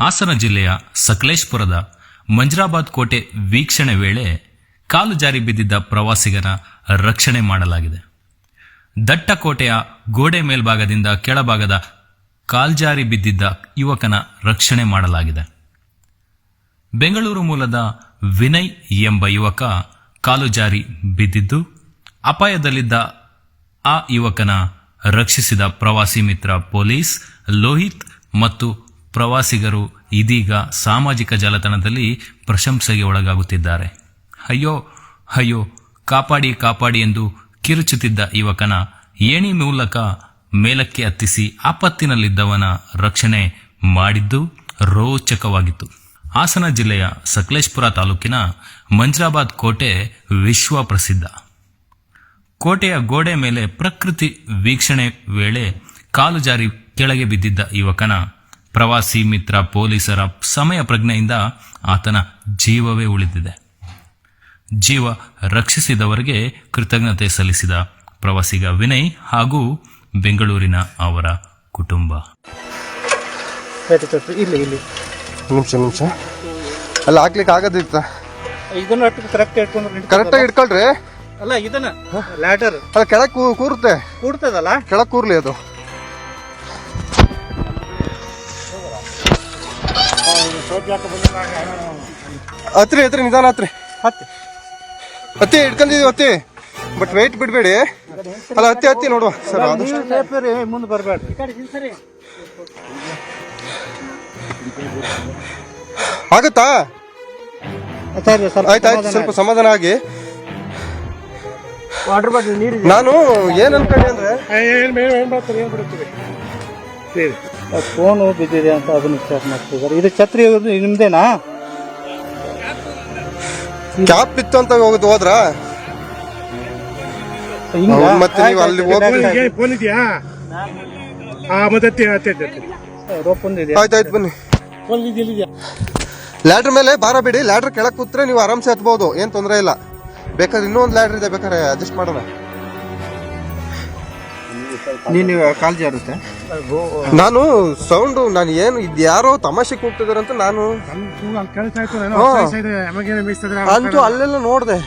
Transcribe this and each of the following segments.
ಹಾಸನ ಜಿಲ್ಲೆಯ ಸಕಲೇಶ್ಪುರದ ಮಂಜ್ರಾಬಾದ್ ಕೋಟೆ ವೀಕ್ಷಣೆ ವೇಳೆ ಕಾಲು ಜಾರಿ ಬಿದ್ದಿದ್ದ ಪ್ರವಾಸಿಗರ ರಕ್ಷಣೆ ಮಾಡಲಾಗಿದೆ. ದಟ್ಟ ಕೋಟೆಯ ಗೋಡೆ ಮೇಲ್ಭಾಗದಿಂದ ಕೆಳಭಾಗದ ಕಾಲ್ಜಾರಿ ಬಿದ್ದಿದ್ದ ಯುವಕನ ರಕ್ಷಣೆ ಮಾಡಲಾಗಿದೆ. ಬೆಂಗಳೂರು ಮೂಲದ ವಿನಯ್ ಎಂಬ ಯುವಕ ಕಾಲು ಜಾರಿ ಬಿದ್ದಿದ್ದು, ಅಪಾಯದಲ್ಲಿದ್ದ ಆ ಯುವಕನ ರಕ್ಷಿಸಿದ ಪ್ರವಾಸಿ ಮಿತ್ರ ಪೊಲೀಸ್ ಲೋಹಿತ್ ಮತ್ತು ಪ್ರವಾಸಿಗರು ಇದೀಗ ಸಾಮಾಜಿಕ ಜಾಲತಾಣದಲ್ಲಿ ಪ್ರಶಂಸೆಗೆ ಒಳಗಾಗುತ್ತಿದ್ದಾರೆ. ಅಯ್ಯೋ ಅಯ್ಯೋ, ಕಾಪಾಡಿ ಕಾಪಾಡಿ ಎಂದು ಕಿರುಚುತ್ತಿದ್ದ ಯುವಕನ ಏಣಿ ಮೂಲಕ ಮೇಲಕ್ಕೆ ಹತ್ತಿಸಿ ಆಪತ್ತಿನಲ್ಲಿದ್ದವನ ರಕ್ಷಣೆ ಮಾಡಿದ್ದು ರೋಚಕವಾಗಿತ್ತು. ಹಾಸನ ಜಿಲ್ಲೆಯ ಸಕಲೇಶ್ಪುರ ತಾಲೂಕಿನ ಮಂಜ್ರಾಬಾದ್ ಕೋಟೆ ವಿಶ್ವ ಪ್ರಸಿದ್ಧ. ಕೋಟೆಯ ಗೋಡೆ ಮೇಲೆ ಪ್ರಕೃತಿ ವೀಕ್ಷಣೆ ವೇಳೆ ಕಾಲು ಜಾರಿ ಕೆಳಗೆ ಬಿದ್ದಿದ್ದ ಯುವಕನ ಪ್ರವಾಸಿ ಮಿತ್ರ ಪೊಲೀಸರ ಸಮಯ ಪ್ರಜ್ಞೆಯಿಂದ ಆತನ ಜೀವವೇ ಉಳಿದಿದೆ. ಜೀವ ರಕ್ಷಿಸಿದವರಿಗೆ ಕೃತಜ್ಞತೆ ಸಲ್ಲಿಸಿದ ಪ್ರವಾಸಿಗ ವಿನಯ್ ಹಾಗೂ ಬೆಂಗಳೂರಿನ ಅವರ ಕುಟುಂಬ. ಇಲ್ಲಿ ಇಲ್ಲಿ. ನಿಮಿಷ ನಿಮಿಷ. ಅಲ್ಲ ಹಾಕ್ಲಿಕ್ಕೆ ಆಗದಿತ್ತ ಇದನ್ನ ಕರೆಕ್ಟ್ ಇಟ್ಕೊಂಡ್ರೆ ಕರೆಕ್ಟಾಗಿ ಇಟ್ಕೊಳ್ರಿ ಅಲ್ಲ ಇದನ್ನ ಲ್ಯಾಡರ್ ಅಲ್ಲ ಕೆಳಗೆ ಕೂರುತ್ತೆ. ಕೂರ್ತದಲ್ಲ ಕೆಳಗೆ ಕೂರ್ಲಿ ಅದು. ಹತ್ರಿ ಹತ್ರಿ ನಿಧಾನ ಹತ್ರಿ. ಹತ್ತಿ. ಹತ್ತಿ ಅತ್ತೆ ಹತ್ತಿ. ಬಟ್ ವೆಯ್ಟ್ ಬಿಡಬೇಡಿ. ಅಲ್ಲ ಹತ್ತಿ ಹತ್ತಿ ನೋಡುವ. ಸರ್ ಆದಷ್ಟು ಮುಂದೆ ಬರಬೇಡ್ರಿ ಆಗುತ್ತಾ? ಆಯ್ತಾಯ್ತು ಸ್ವಲ್ಪ ಆಯ್ತು ಆಯ್ತು ಸ್ವಲ್ಪ ಸಮಾಧಾನ ಆಗಿ. ವಾಟರ್ ಬಾಟಲ್ ನೀರು ನಾನು ಏನ್ ಅನ್ಕೊಂಡೆ ಅಂದ್ರೆ ಫೋನು ಬಿದ್ದಿದೆ ಅಂತ ಅದನ್ನ ಚೆಕ್ ಮಾಡ್ತಿದ್ದಾರೆ. ಇದು ಛತ್ರಿ ನಿಮ್ದೇನಾ? ಕ್ಯಾಪ್ ಇತ್ತು ಅಂತ ಹೋಗುದು ಹೋದ್ರ? ಮತ್ತೆ ನೀವು ಅಲ್ಲಿ ಹೋಗಿ ಫೋನ್ ಇದೆಯಾ? ಹಾ ಮತ್ತೆ ಹತ್ತಿ ಹತ್ತಿ ಹತ್ತಿ ಹತ್ತಿ. ರೋಪ್ ಒಂದಿದೆ ಆಯ್ತು ಆಯ್ತು ಬನ್ನಿ. ಫೋನ್ ಇದೆಯಾ ಲ್ಯಾಡ್ರ್ ಮೇಲೆ ಭಾರ ಬಿಡಿ. ಲ್ಯಾಡ್ರ್ ಕೆಳಕ್ ಕೂತ್ರೆ ನೀವು ಆರಾಮ್ಸೆ ಹತ್ಬಹುದು ಏನ್ ತೊಂದರೆ ಇಲ್ಲ. ಬೇಕಾದ್ರೆ ಇನ್ನೂ ಒಂದು ಲ್ಯಾಡ್ರ್ ಇದೆ ಬೇಕಾದ್ರೆ ಅಡ್ಜಸ್ಟ್ ಮಾಡೋಣ. ನೀನು ಕಾಲ್ ಜಾರುತ್ತೆ ನಾನು ಸೌಂಡ್ ನಾನು ಏನು ಇದು ಯಾರೋ ತಮಾಷೆ ಕೂಗ್ತಿದಾರೆ ಅಂತ ನಾನು ಅಂತೂ ಅಲ್ಲೆಲ್ಲ ನೋಡಿದೆ.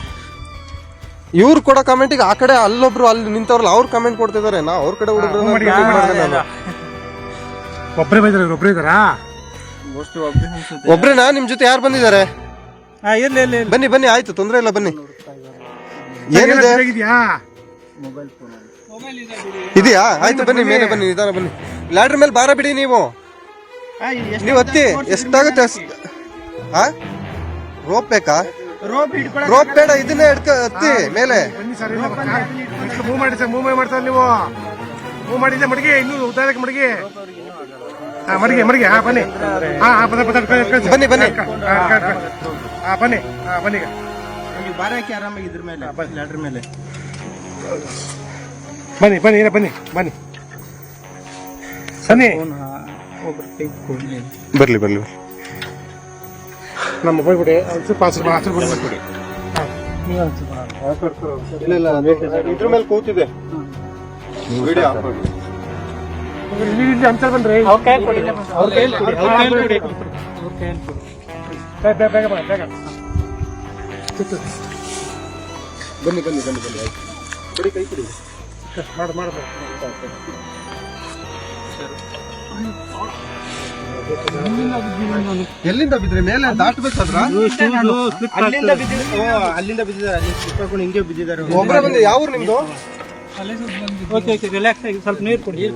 ಇವ್ರು ಕೊಡೋ ಕಮೆಂಟಿಗೆ ಆ ಕಡೆ ಅಲ್ಲೊಬ್ರು ಅಲ್ಲಿ ನಿಂತವ್ರಲ್ಲ ಅವ್ರು ಕಮೆಂಟ್ ಕೊಡ್ತಿದಾರೆ. ನಾ ಅವ್ರ ಕಡೆ ಹುಡುಗರು ಒಬ್ಬರೇ ಬೈದಾರೆ ಒಬ್ಬರೇ ಇದಾರಾ? ಒಬ್ರೇನಾ? ನಿಮ್ ಜೊತೆ ಯಾರು ಬಂದಿದ್ದಾರೆ? ಬನ್ನಿ ಬನ್ನಿ ಆಯ್ತು ತೊಂದ್ರೆ ಇಲ್ಲ ಬನ್ನಿ. ಏನಿದೆ? ಇದೆಯಾ ಇದೆಯಾ? ಆಯ್ತು ಬನ್ನಿ ಮೇಲೆ ಬನ್ನಿ ನಿಧಾನ ಬನ್ನಿ. ಲ್ಯಾಡ್ರ್ ಮೇಲೆ ಬಾರ ಬಿಡಿ ನೀವು. ನೀವು ಹತ್ತಿ ಎಷ್ಟಾಗುತ್ತೆ ಅಷ್ಟು ಹಾ ರೋಪ್ ಬೇಕಾ? ರೋಪ್ ಬೇಡ ಇದನ್ನೇ ಹಿಡ್ಕ ಹತ್ತಿ ಮೇಲೆ. ಬನ್ನಿ ಸರ್ ಮೂವ್ ಮಾಡಿ ಸರ್ ಮೂವ್ ಮಾಡ್ತಾರೆ ನೀವು. ಮೂವ್ ಮಾಡಿದ್ರೆ ಮಡಿಗೆ ಇನ್ನು ಉದ್ದಾರಕ್ಕೆ ಮಡಿಗೆ. ಹಾ ಮಡಿಗೆ ಮಡಿಗೆ ಹಾ ಬನ್ನಿ. ಹಾ ಹಾ ಪದ ಪದ ಬನ್ನಿ, ಬನ್ನಿ. ಹಾ, ಬನ್ನಿ. ಹಾ ಬನ್ನಿ ಈಗ. ನೀವು ಬಾರ ಹಾಕಿ ಆರಾಮಾಗಿ ಇದ್ರ ಮೇಲೆ ಲ್ಯಾಡ್ರ್ ಮೇಲೆ. ಬನ್ನಿ ಬನ್ನಿ ಇಲ್ಲ ಬನ್ನಿ ಬನ್ನಿ. ಸನ್ನಿ. ಬರಲಿ ಬರಲಿ ನಮ್ಮ ಮೊಬೈಲ್ ಕೊಡಿಸೋ ಪಾಸ್ ನೀವು ಅನ್ಸುತ್ತೆ ಇಲ್ಲ ಇಲ್ಲ ಇದ್ರ ಮೇಲೆ ಕೂತಿದೆ. ವಿಡಿಯೋ ಇಲ್ಲಿ ಬಂದ್ರೆ ಅವ್ರ ಕೈ ಕೊಡಿ ಅವ್ರ ಕೈ ಕೊಡಿ ಅವ್ರ ಕೈ ಕೊಡಿ. ಅವ್ರ ಕೈ ಕೊಡಿ. ಬೇಗ ಬೇಗ ಬೇಗ ಬೇಗ. ಬನ್ನಿ ಬನ್ನಿ ಬನ್ನಿ ಬನ್ನಿ ಆಯ್ತು. ಕೊಡಿ ಕೈ ಕೊಡಿ. ಮಾಡು ಮಾಡು. ಎಲ್ಲಿಂದ ಬಿದ್ರಿ? ಮೇಲೆ ದಾಟ್ಬೇಕಾದ್ರ? ಅಲ್ಲಿಂದ ಬಿದ್ದಿದ್ದು ಅಲ್ಲಿಂದ ಬಿದ್ದಿದ್ದಾರೆ ಅಲ್ಲಿ ಹಿಂಗೆ ಬಿದ್ದಿದ್ದಾರೆ ಒಬ್ಬರೇ ಬಂದೆ ಯಾವ ಊರು ನಿಮ್ದು? ಓಕೆ ಓಕೆ ರಿಲ್ಯಾಕ್ಸ್ ಆಗಿ ಸ್ವಲ್ಪ ನೀರು ಕೊಡಿ. ನೀರು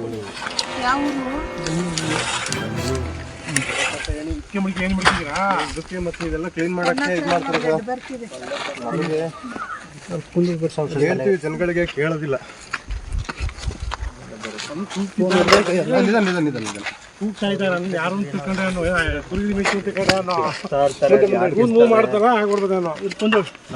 ಏನು ಮಾಡ್ತೀರಾ ಮತ್ತೆ ಇದೆಲ್ಲ ಕ್ಲೀನ್ ಮಾಡಕ್ಕೆ ಇದು ಮಾಡ್ತಾರೆ ಹೇಳ್ತೀವಿ ಜನಗಳಿಗೆ ಕೇಳೋದಿಲ್ಲ. ಯಾರು ಮಾಡ್ತಾರ ಆಗ್ಬಿಡ್ಬೋದೇನೋ ಕುಂದು